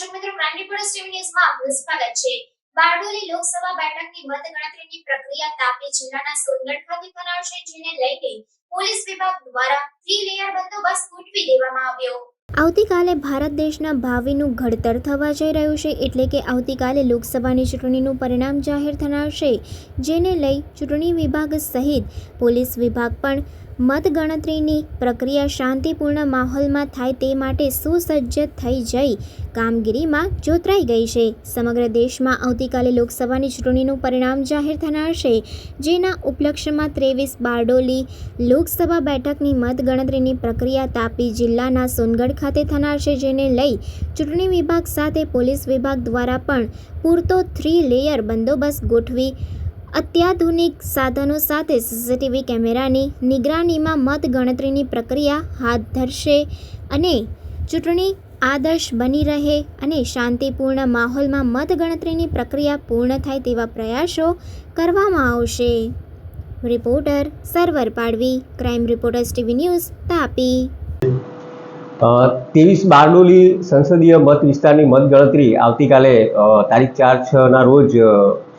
Crime reporters TV ન્યૂઝમાં આપનું સ્વાગત છે. બારડોલી લોકસભા બેઠકની મતગણતરીની પ્રક્રિયા તાપી જિલ્લાના સોનગઢ ખાતે કરાવશે જેને લઈને પોલીસ વિભાગ દ્વારા થ્રી લેયર બંદોબસ્ત ગોઠવી દેવામાં આવ્યો. આવતીકાલે ભારત દેશના ભાવિનું ઘડતર થવા જઈ રહ્યું છે, એટલે કે આવતીકાલે લોકસભાની ચૂંટણીનું પરિણામ જાહેર થનાર છે, જેને લઈ ચૂંટણી વિભાગ સહિત પોલીસ વિભાગ પણ મતગણતરીની પ્રક્રિયા શાંતિપૂર્ણ માહોલમાં થાય તે માટે સુસજ્જ થઈ જઈ કામગીરીમાં જોતરાઈ ગઈ છે. સમગ્ર દેશમાં આવતીકાલે લોકસભાની ચૂંટણીનું પરિણામ જાહેર થનાર છે, જેના ઉપલક્ષ્યમાં ત્રેવીસ બારડોલી લોકસભા બેઠકની મતગણતરીની પ્રક્રિયા તાપી જિલ્લાના સોનગઢ ખાતે થનાર છે, જેને લઈ ચૂંટણી વિભાગ સાથે પોલીસ વિભાગ દ્વારા પણ પૂરતો થ્રી લેયર બંદોબસ્ત ગોઠવી અત્યાધુનિક સાધનો સાથે સીસીટીવી કેમેરાની નિગરાનીમાં મતગણતરીની પ્રક્રિયા હાથ ધરશે અને ચૂંટણી આદર્શ બની રહે અને શાંતિપૂર્ણ માહોલમાં મતગણતરીની પ્રક્રિયા પૂર્ણ થાય તેવા પ્રયાસો કરવામાં આવશે. રિપોર્ટર સર્વર પાડવી. Crime reporters TV news Tapi. ત્રેવીસ બારડોલી સંસદીય મત વિસ્તારની મતગણતરી આવતીકાલે તારીખ ચાર છ ના રોજ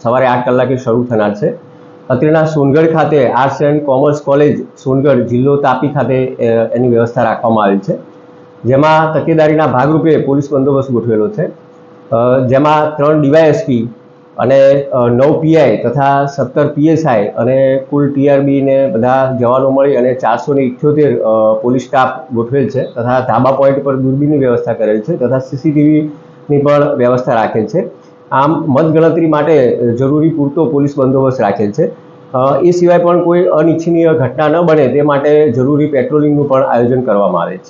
સવારે આઠ કલાકે શરૂ થનાર છે. અત્રેના સોનગઢ ખાતે arts and commerce college, Songadh જિલ્લો તાપી ખાતે એની વ્યવસ્થા રાખવામાં આવી છે. જેમાં તકેદારીના ભાગરૂપે પોલીસ બંદોબસ્ત ગોઠવેલો છે. જેમાં ત્રણ ડીવાયએસપી અને નવ પીઆઈ તથા સત્તર પીએસઆઈ અને કુલ ટીઆરબીને બધા જવાનો મળી અને ચારસો ને ઇઠ્યોતેર પોલીસ સ્ટાફ ગોઠવેલ છે તથા ધાબા પોઈન્ટ પર દૂરબીનની વ્યવસ્થા કરેલ છે તથા સીસીટીવીની પણ વ્યવસ્થા રાખેલ છે. આમ મતગણતરી માટે જરૂરી પૂરતો પોલીસ બંદોબસ્ત રાખેલ છે. એ સિવાય પણ કોઈ અનિચ્છનીય ઘટના ન બને તે માટે જરૂરી પેટ્રોલિંગનું પણ આયોજન કરવામાં આવે છે.